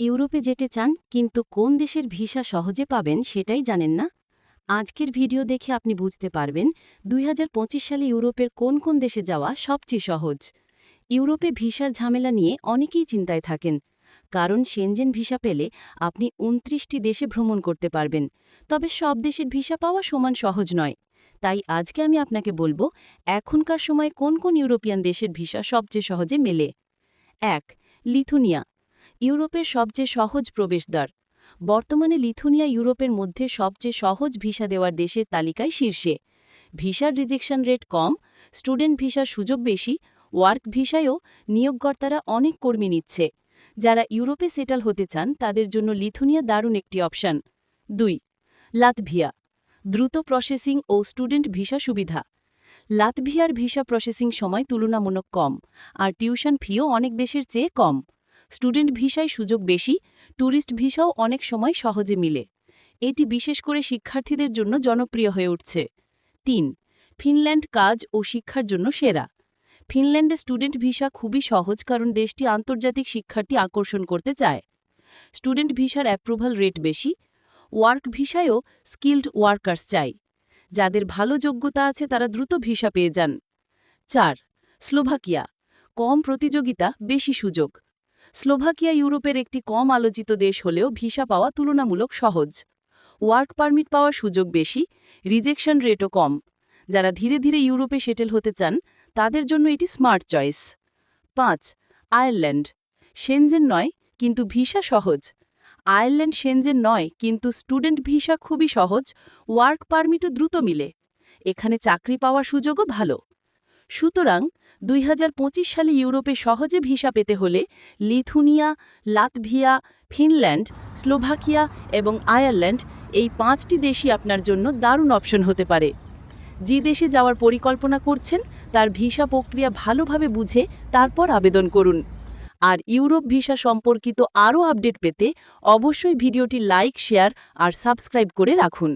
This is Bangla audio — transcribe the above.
ইউরোপে যেতে চান, কিন্তু কোন দেশের ভিসা সহজে পাবেন সেটাই জানেন না? আজকের ভিডিও দেখে আপনি বুঝতে পারবেন, দুই হাজার পঁচিশ সালে ইউরোপের কোন কোন দেশে যাওয়া সবচেয়ে সহজ। ইউরোপে ভিসার ঝামেলা নিয়ে অনেকেই চিন্তায় থাকেন, কারণ সেনজেন ভিসা পেলে আপনি উনত্রিশটি দেশে ভ্রমণ করতে পারবেন, তবে সব দেশের ভিসা পাওয়া সমান সহজ নয়। তাই আজকে আমি আপনাকে বলব, এখনকার সময় কোন কোন ইউরোপিয়ান দেশের ভিসা সবচেয়ে সহজে মেলে? এক, লিথুনিয়া। ইউরোপের সবচেয়ে সহজ প্রবেশদ্বার। বর্তমানে লিথুনিয়া ইউরোপের মধ্যে সবচেয়ে সহজ ভিসা দেওয়ার দেশের তালিকায় শীর্ষে। ভিসার রিজেকশন রেট কম, স্টুডেন্ট ভিসার সুযোগ বেশি, ওয়ার্ক ভিসায়ও নিয়োগকর্তারা অনেক কর্মী নিচ্ছে। যারা ইউরোপে সেটেল হতে চান, তাদের জন্য লিথুনিয়া দারুণ একটি অপশান। দুই, লাতভিয়া। দ্রুত প্রসেসিং ও স্টুডেন্ট ভিসা সুবিধা। লাতভিয়ার ভিসা প্রসেসিং সময় তুলনামূলক কম, আর টিউশন ফিও অনেক দেশের চেয়ে কম। স্টুডেন্ট ভিসায় সুযোগ বেশি ট্যুরিস্ট ভিসাও অনেক সময় সহজে মিলে। এটি বিশেষ করে শিক্ষার্থীদের জন্য জনপ্রিয় হয়ে উঠছে। তিন, ফিনল্যান্ড কাজ ও শিক্ষার জন্য সেরা। ফিনল্যান্ডে স্টুডেন্ট ভিসা খুবই সহজ কারণ দেশটি আন্তর্জাতিক শিক্ষার্থী আকর্ষণ করতে চায়। স্টুডেন্ট ভিসার অ্যাপ্রুভাল রেট বেশি। ওয়ার্ক ভিসায়ও স্কিল্ড ওয়ার্কার্স চাই। যাদের ভালো যোগ্যতা আছে তারা দ্রুত ভিসা পেয়ে যান। চার, স্লোভাকিয়া। কম প্রতিযোগিতা, বেশি সুযোগ। স্লোভাকিয়া ইউরোপের একটি কম আলোচিত দেশ হলেও ভিসা পাওয়া তুলনামূলক সহজ। ওয়ার্ক পারমিট পাওয়ার সুযোগ বেশি, রিজেকশন রেটও কম। যারা ধীরে ধীরে ইউরোপে সেটেল হতে চান, তাদের জন্য এটি স্মার্ট চয়েস। পাঁচ, আয়ারল্যান্ড। সেনজেন নয়, কিন্তু ভিসা সহজ। আয়ারল্যান্ড সেনজেন নয়, কিন্তু স্টুডেন্ট ভিসা খুবই সহজ, ওয়ার্ক পারমিটও দ্রুত মিলে। এখানে চাকরি পাওয়ার সুযোগও ভালো। সুতরাং দুই হাজার পঁচিশ সালে ইউরোপে সহজে ভিসা পেতে হলে লিথুনিয়া, লাতভিয়া, ফিনল্যান্ড, স্লোভাকিয়া এবং আয়ারল্যান্ড এই পাঁচটি দেশই আপনার জন্য দারুণ অপশন হতে পারে। যে দেশে যাওয়ার পরিকল্পনা করছেন, তার ভিসা প্রক্রিয়া ভালোভাবে বুঝে তারপর আবেদন করুন। আর ইউরোপ ভিসা সম্পর্কিত আরও আপডেট পেতে অবশ্যই ভিডিওটি লাইক, শেয়ার আর সাবস্ক্রাইব করে রাখুন।